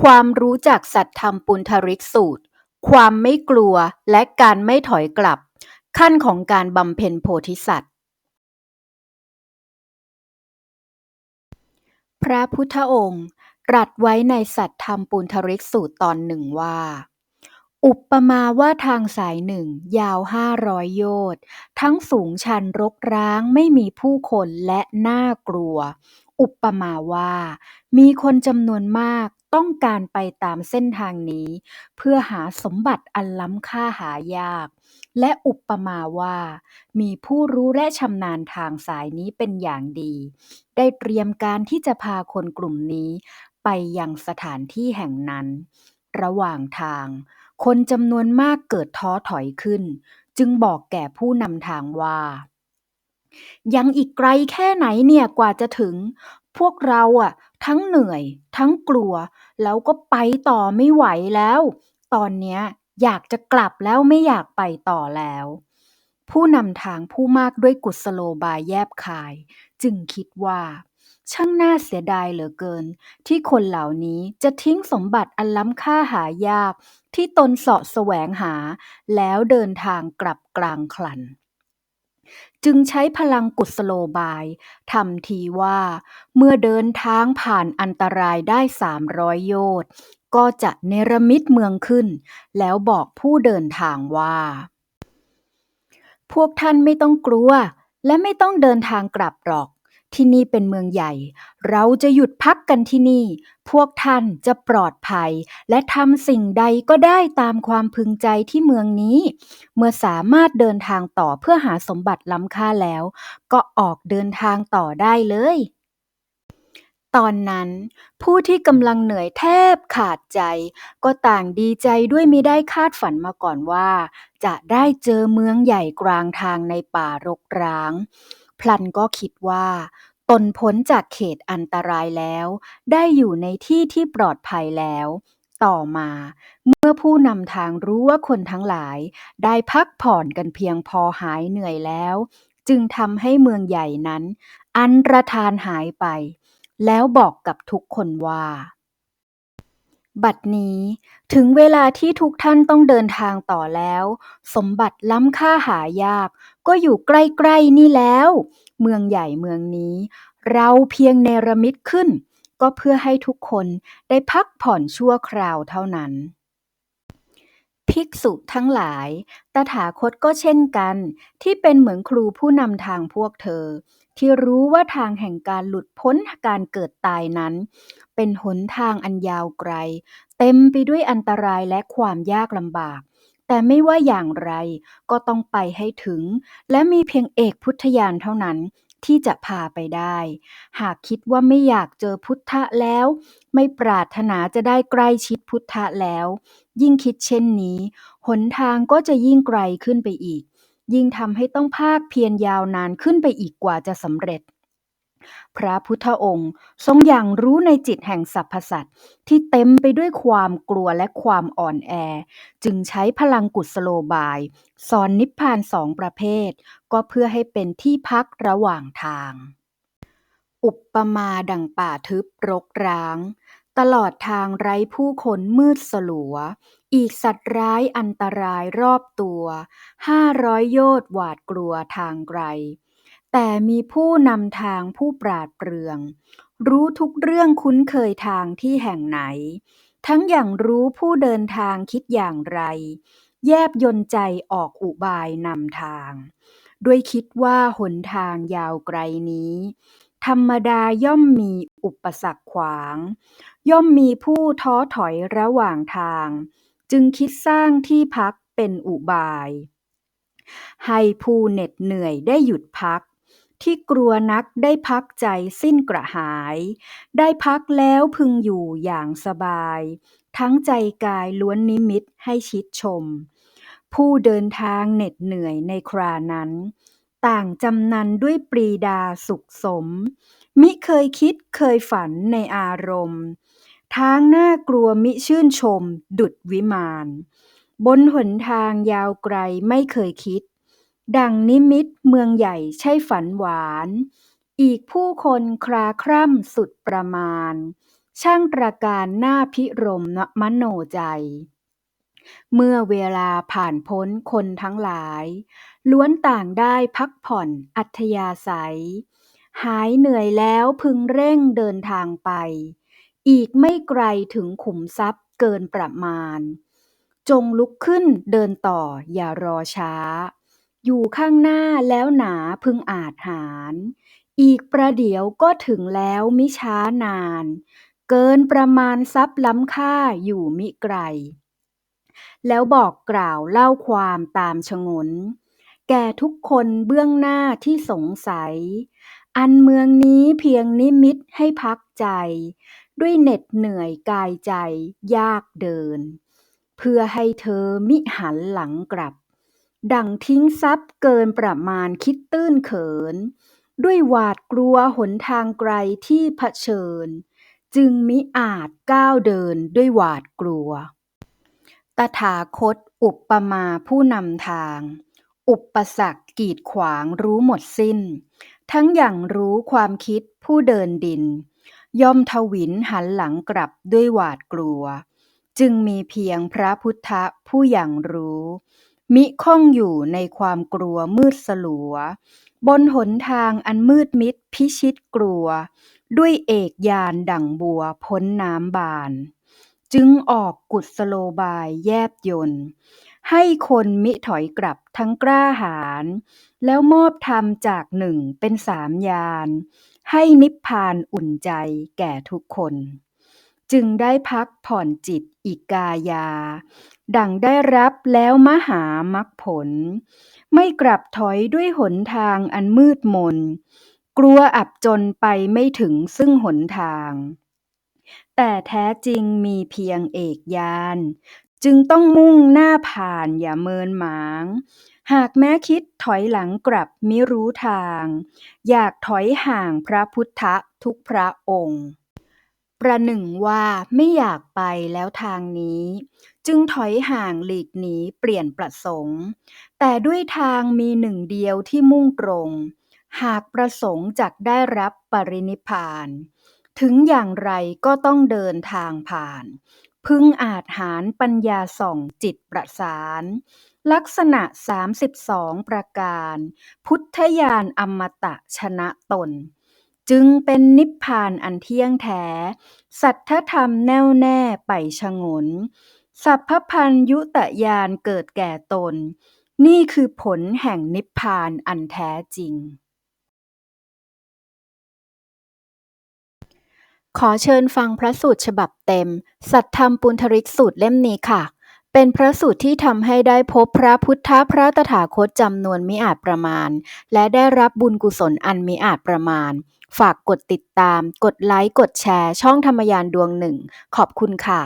ความรู้จักสัตธรรมปุณณริกสูตร ความไม่กลัวและการไม่ถอยกลับ ขั้นของการบำเพ็ญโพธิสัตว์ พระพุทธองค์ตรัสไว้ในสัตธรรมปุณณริกสูตรตอนหนึ่งว่า อุปมาว่าทางสายหนึ่ง ยาวห้าร้อยโยชน์ทั้งสูงชันรกร้างไม่มีผู้คนและน่ากลัว อุปมาว่า มีคนจำนวนมาก ต้องการไปตามเส้นทางนี้ เพื่อหาสมบัติอันล้ำค่าหายาก และอุปมาว่า มีผู้รู้และชำนาญทางสายนี้เป็นอย่างดี ได้เตรียมการที่จะพาคนกลุ่มนี้ ไปยังสถานที่แห่งนั้น ระหว่างทาง คนจำนวนมากเกิดท้อถอยขึ้น จึงบอกแก่ผู้นำทางว่า ยังอีกไกลแค่ไหนเนี่ยกว่าจะถึง พวกเราอะ ทั้งเหนื่อย ทั้งกลัว แล้วก็ไปต่อไม่ไหวแล้ว ตอนเนี้ยอยากจะกลับแล้วไม่อยากไปต่อแล้ว ผู้นำทางผู้มากด้วยกุศโลบายแยบคาย จึงคิดว่า ช่างน่าเสียดายเหลือเกิน ที่คนเหล่านี้จะทิ้งสมบัติอันล้ำค่าหายาก ที่ตนเสาะแสวงหา แล้วเดินทางกลับกลางคลัน จึงใช้พลังกุศโลบายทำทีว่า เมื่อเดินทางผ่านอันตรายได้สามร้อยโยชน์ก็จะเนรมิตเมืองขึ้น แล้วบอกผู้เดินทางว่า พวกท่านไม่ต้องกลัว และไม่ต้องเดินทางกลับหรอก ที่นี่เป็นเมืองใหญ่ เราจะหยุดพักกันที่นี่ พวกท่านจะปลอดภัย และทำสิ่งใดก็ได้ตามความพึงใจที่เมืองนี้ เมื่อสามารถเดินทางต่อเพื่อหาสมบัติล้ำค่าแล้ว ก็ออกเดินทางต่อได้เลย ตอนนั้น ผู้ที่กำลังเหนื่อยแทบขาดใจ ก็ต่างดีใจด้วยมิได้คาดฝันมาก่อนว่า จะได้เจอเมืองใหญ่กลางทางในป่ารกร้างพลันก็คิดว่า ตนพ้นจากเขตอันตรายแล้ว ได้อยู่ในที่ที่ปลอดภัยแล้ว ต่อมา เมื่อผู้นำทางรู้ว่าคนทั้งหลาย ได้พักผ่อนกันเพียงพอหายเหนื่อยแล้ว จึงทำให้เมืองใหญ่นั้น อันตรธานหายไป แล้วบอกกับทุกคนว่า บัดนี้ถึงเวลาที่ทุกท่านต้องเดินทางต่อแล้ว สมบัติล้ำค่าหายาก ก็อยู่ใกล้ๆนี่แล้ว เมืองใหญ่เมืองนี้ เราเพียงเนรมิตขึ้น ก็เพื่อให้ทุกคนได้พักผ่อนชั่วคราวเท่านั้น ภิกษุทั้งหลาย ตถาคตก็เช่นกัน ที่เป็นเหมือนครูผู้นำทางพวกเธอ ที่รู้ว่าทางแห่งการหลุดพ้นการเกิดตายนั้น เป็นหนทางอันยาวไกล เต็มไปด้วยอันตรายและความยากลำบาก แต่ไม่ว่าอย่างไรก็ต้องไปให้ถึง และมีเพียงเอกพุทธญาณเท่านั้น ที่จะพาไปได้ หากคิดว่าไม่อยากเจอพุทธะแล้ว ไม่ปรารถนาจะได้ใกล้ชิดพุทธะแล้ว ยิ่งคิดเช่นนี้ หนทางก็จะยิ่งไกลขึ้นไปอีก ยิ่งทำให้ต้องภาคเพียรยาวนานขึ้นไปอีกกว่าจะสำเร็จ พระพุทธองค์ทรงอย่างรู้ในจิตแห่งสรรพสัตว์ที่เต็มไปด้วยความกลัวและความอ่อนแอ จึงใช้พลังกุศโลบาย สอนนิพพานสองประเภท ก็เพื่อให้เป็นที่พักระหว่างทาง อุปมาดังป่าทึบรกร้าง ตลอดทางไร้ผู้คนมืดสลัว อีกสัตว์ร้ายอันตรายรอบตัวห้าร้อยโยชน์หวาดกลัวทางไกล แต่มีผู้นำทางผู้ปราดเปรื่อง รู้ทุกเรื่องคุ้นเคยทางที่แห่งไหน ทั้งอย่างรู้ผู้เดินทางคิดอย่างไร แยบยนต์ใจออกอุบายนำทาง ด้วยคิดว่าหนทางยาวไกลนี้ ธรรมดาย่อมมีอุปสรรคขวาง ย่อมมีผู้ท้อถอยระหว่างทาง จึงคิดสร้างที่พักเป็นอุบาย ให้ผู้เหน็ดเหนื่อยได้หยุดพัก ที่กลัวนักได้พักใจสิ้นกระหาย ได้พักแล้วพึงอยู่อย่างสบาย ทั้งใจกายล้วนนิมิตให้ชิดชม ผู้เดินทางเหน็ดเหนื่อยในครานั้น ต่างจำนันด้วยปรีดาสุขสม มิเคยคิดเคยฝันในอารมณ์ทางหน่ากลัวมิชื่นชม ดุจวิมาน บนหนทางยาวไกลไม่เคยคิด ดังนิมิตเมืองใหญ่ใช่ฝันหวาน อีกผู้คนคลาคร่ำสุดประมาณ ช่างตระการหน่าพิรมมโนใจ เมื่อเวลาผ่านพ้นคนทั้งหลาย ล้วนต่างได้พักผ่อนอัธยาศัย หายเหนื่อยแล้วพึงเร่งเดินทางไป อีกไม่ไกลถึงขุมทรัพย์เกินประมาณ จงลุกขึ้นเดินต่ออย่ารอช้า อยู่ข้างหน้าแล้วหนาพึงอาจหาร อีกประเดี๋ยวก็ถึงแล้วมิช้านาน เกินประมาณทรัพย์ล้ำค่าอยู่มิไกล แล้วบอกกล่าวเล่าความตามฉงน แก่ทุกคนเบื้องหน้าที่สงสัย อันเมืองนี้เพียงนิมิตให้พักใจ ด้วยเหน็ดเหนื่อยกายใจยากเดิน เพื่อให้เธอมิหันหลังกลับ ดังทิ้งทรัพย์เกินประมาณคิดตื้นเขิน ด้วยหวาดกลัวหนทางไกลที่เผชิญ จึงมิอาจก้าวเดินด้วยหวาดกลัว ตถาคตอุปมาผู้นำทาง อุปสรรคกีดขวางรู้หมดสิ้น ทั้งอย่างรู้ความคิดผู้เดินดิน ย่อมทวินหันหลังกลับด้วยหวาดกลัว จึงมีเพียงพระพุทธผู้อย่างรู้ มิข้องอยู่ในความกลัวมืดสลัว บนหนทางอันมืดมิดพิชิตกลัว ด้วยเอกญาณดั่งบัวพ้นน้ำบาน จึงออกกุศโลบายแยบยนต์ให้คนมิถอยกลับทั้งกล้าหาญแล้วมอบธรรมจากหนึ่งเป็นสามญาณให้นิพพานอุ่นใจแก่ทุกคน จึงได้พักผ่อนจิตอีกกายาดั่งได้รับแล้วมหามรรคผล ไม่กลับถอยด้วยหนทางอันมืดมน กลัวอับจนไปไม่ถึงซึ่งหนทาง แต่แท้จริงมีเพียงเอกญาณจึงต้องมุ่งหน้าผ่านอย่าเมินหมาง หากแม้คิดถอยหลังกลับมิรู้ทาง อยากถอยห่างพระพุทธทุกพระองค์ ประหนึ่งว่าไม่อยากไปแล้วทางนี้ จึงถอยห่างหลีกหนีเปลี่ยนประสงค์ แต่ด้วยทางมีหนึ่งเดียวที่มุ่งตรง หากประสงค์จักได้รับปรินิพาน ถึงอย่างไรก็ต้องเดินทางผ่าน พึงอาจหารปัญญาส่องจิตประสาน ลักษณะสามสิบสองประการ พุทธญาณอมตะชนะตน จึงเป็นนิพพานอันเที่ยงแท้ สัทธธรรมแน่วแน่ไปฉงน สัพพพัญยุตญาณเกิดแก่ตน นี่คือผลแห่งนิพพานอันแท้จริง ขอเชิญฟังพระสูตรฉบับเต็ม สัทธรรมปุณธริกสูตรเล่มนี้ค่ะ เป็นพระสูตรที่ทำให้ได้พบพระพุทธพระตถาคตจำนวนมิอาจประมาณ และได้รับบุญกุศลอันมิอาจประมาณ ฝากกดติดตาม กดไลค์ กดแชร์ ช่องธรรมยานดวงหนึ่ง ขอบคุณค่ะ